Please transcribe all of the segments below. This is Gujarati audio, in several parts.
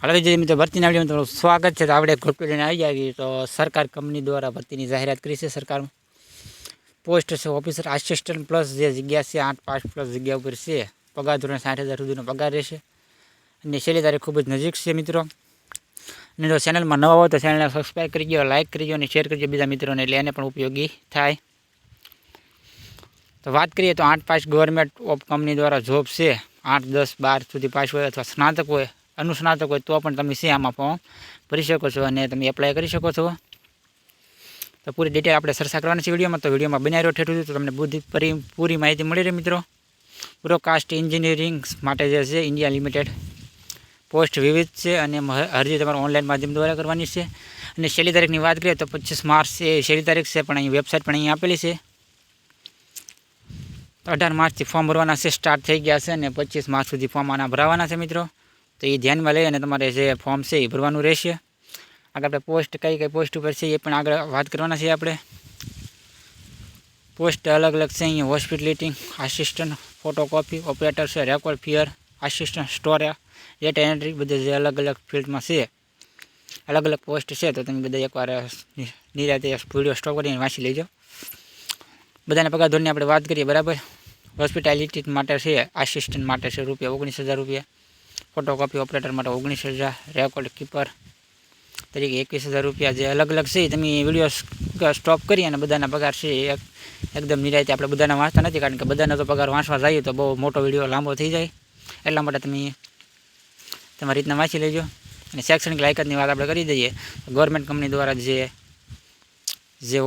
હાલો જે મિત્રો ભરતીના વિડીયોમાં તમારું સ્વાગત છે. તો આપણે એક ગ્રુપ લઈને આવી ગયા તો સરકાર કંપની દ્વારા ભરતીની જાહેરાત કરી છે સરકારમાં. પોસ્ટ છે, ઓફિસર આસિસ્ટન્ટ પ્લસ જે જગ્યા છે, આઠ પાંચ પ્લસ જગ્યા ઉપર છે. પગાર ધોરણ સાઠ હજાર સુધીનો પગાર રહેશે. અને છેલ્લી તારીખ ખૂબ જ નજીક છે મિત્રો. અને જો ચેનલમાં નવા હોય તો ચેનલને સબસ્ક્રાઈબ કરી દો લાઇક કરી દો અને શેર કરજો બીજા મિત્રોને, એટલે એને પણ ઉપયોગી થાય. તો વાત કરીએ તો આઠ પાંચ ગવર્મેન્ટ ઓફ કંપની દ્વારા જોબ છે. આઠ, દસ, બાર સુધી પાસ હોય અથવા સ્નાતક હોય અનુસ્નાતક હોય તો પણ તમે આમાં ફોર્મ ભરી શકો છો અને તમે એપ્લાય કરી શકો છો. તો પૂરી ડિટેલ આપણે ચર્ચા કરવાની છે વિડીયોમાં. તો વિડીયોમાં બનાવી રહ્યો ઠેઠું તો તમને બધી પરી, પૂરી માહિતી મળી રહી મિત્રો. બ્રોડકાસ્ટ એન્જિનિયરિંગ માટે જે છે ઇન્ડિયા લિમિટેડ પોસ્ટ વિવિધ છે અને અરજી તમારે ઓનલાઈન માધ્યમ દ્વારા કરવાની છે. અને છેલ્લી તારીખની વાત કરીએ તો પચીસ માર્ચ એ છેલ્લી તારીખ છે, પણ અહીં વેબસાઇટ પણ અહીં આપેલી છે. અઢાર માર્ચથી ફોર્મ ભરવાના છે સ્ટાર્ટ થઈ ગયા છે અને પચીસ માર્ચ સુધી ફોર્મ આના ભરાવાના છે મિત્રો. તો એ ધ્યાનમાં લઈ અને તમારે જે ફોર્મ છે એ ભરવાનું રહેશે. આગળ આપણે પોસ્ટ કઈ કઈ પોસ્ટ ઉપર છે એ પણ આગળ વાત કરવાના છે આપણે. પોસ્ટ અલગ અલગ છે અહીંયા હોસ્પિટલિટી આસિસ્ટન્ટ ફોટોકોપી ઓપરેટર છે રેકોર્ડ ફિયર આસિસ્ટન્ટ સ્ટોર ડેટા એન્ટ્રી બધે જે અલગ અલગ ફિલ્ડમાં છે. અલગ અલગ પોસ્ટ છે તો તમે બધા એકવાર નિ- નિરાતે વીડિયો સ્ટોપ કરીને વાંચી લેજો. બધાના પગાર ધોરણની આપણે વાત કરીએ, બરાબર? હોસ્પિટાલિટી માટે છે આસિસ્ટન્ટ માટે છે રૂપિયા, ઓગણીસ હજાર રૂપિયા. ફોટોકોપી ઓપરેટર માટે ઓગણીસ હજાર રેકોર્ડ કીપર તરીકે એકવીસ હજાર રૂપિયા જે અલગ અલગ છે. તમે વીડિયો સ્ટોપ કરી અને બધાના પગાર છે. એકદમ નિરાયતે આપણે બધાના વાંચતા નથી, કારણ કે બધાનો તો પગાર વાંચવા જઈએ તો બહુ મોટો વીડિયો લાંબો થઈ જાય. એટલા માટે તમે તમારી રીતના વાંચી લેજો. અને શૈક્ષણિક લાયકાતની વાત આપણે કરી દઈએ. ગવર્મેન્ટ કંપની દ્વારા જે જે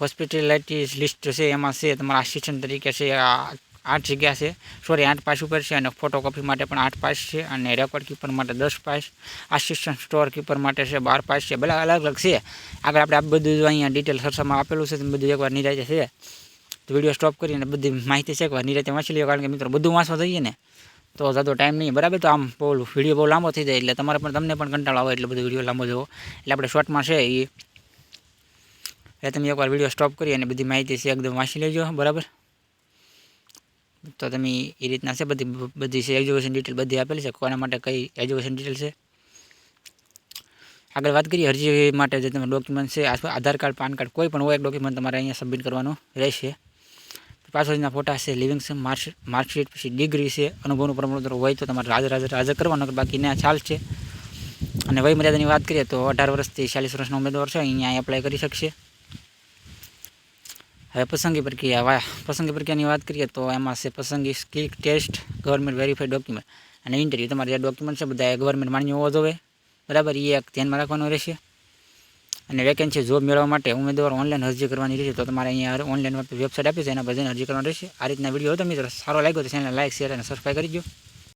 હોસ્પિટાલિટી લિસ્ટ છે, એમાં છે, તમારા આસિસ્ટન્ટ તરીકે છે, આ આઠ જગ્યા છે. સોરી આઠ પાસ ઉપર છે અને ફોટોકોપી માટે પણ આઠ પાસ છે અને રેકોર્ડ કીપર માટે દસ પાસ. આસિસ્ટન્ટ સ્ટોર કીપર માટે છે બાર પાસ છે. બધા અલગ અલગ છે. આગળ આપણે આ બધું અહીંયા ડિટેલ સરસામાં આપેલું છે બધું એકવાર નિરાતે છે. તો વીડિયો સ્ટોપ કરીને બધી માહિતી છે એકવાર નિરાતે વાંચી લ્યો. કારણ કે મિત્રો, બધું વાંચવા જઈએ ને, તો જતો ટાઈમ નહીં. બરાબર? તો આમ બહુ વીડિયો બહુ લાંબો થઈ જાય એટલે તમારે પણ, તમને પણ કંટાળો આવે એટલે બધો વીડિયો લાંબો જોવો. એટલે આપણે શોર્ટમાં છે એ તમે એકવાર વીડિયો સ્ટોપ કરી અને બધી માહિતી છે એકદમ વાંચી લેજો. બરાબર? તો તમે એ રીતના છે બધી બધી છે એજ્યુકેશન ડિટેલ બધી આપેલી છે. કોના માટે કઈ એજ્યુકેશન ડિટેલ છે? આગળ વાત કરીએ, અરજી માટે જે તમે ડોક્યુમેન્ટ છે આધાર કાર્ડ, પાન કાર્ડ, કોઈ પણ હોય, એક ડોક્યુમેન્ટ તમારે અહીંયા સબમિટ કરવાનું રહેશે. પાસપોર્ટના ફોટા છે લિવિંગ છે માર્કશીટ માર્કશીટ પછી ડિગ્રી છે, અનુભવનું પ્રમાણપત્ર હોય તો તમારે હાજર હાજર હાજર કરવાનો બાકી ના ચાલ છે. અને વય મર્યાદાની વાત કરીએ તો અઢાર વર્ષથી ચાલીસ વર્ષનો ઉમેદવાર છે, અહીંયા એપ્લાય કરી શકશે. હવે પસંદગી પ્રક્રિયા પસંદગી પ્રક્રિયાની વાત કરીએ તો એમાં છે પસંદગી skill test government verified document અને ઇન્ટરવ્યૂ તમારે જે ડોક્યુમેન્ટ છે બધા ગવર્મેન્ટ માન્ય હોવો જોઈએ. બરાબર? એ એક ધ્યાનમાં રાખવાનું રહેશે. અને વેકેન્સી જોબ મેળવવા માટે ઉમેદવાર ઓનલાઈન અરજી કરવાની રહેશે. તો તમારે અહીંયા ઓનલાઈન વેબસાઇટ આપી છે, એના પર જઈને અરજી કરવાની રહેશે. આ રીતના વીડિયો હતો મિત્રો. સારો લાગ્યો તો ચેનલ લાઈક શેર અને સબસ્ક્રાઈબ કરી દો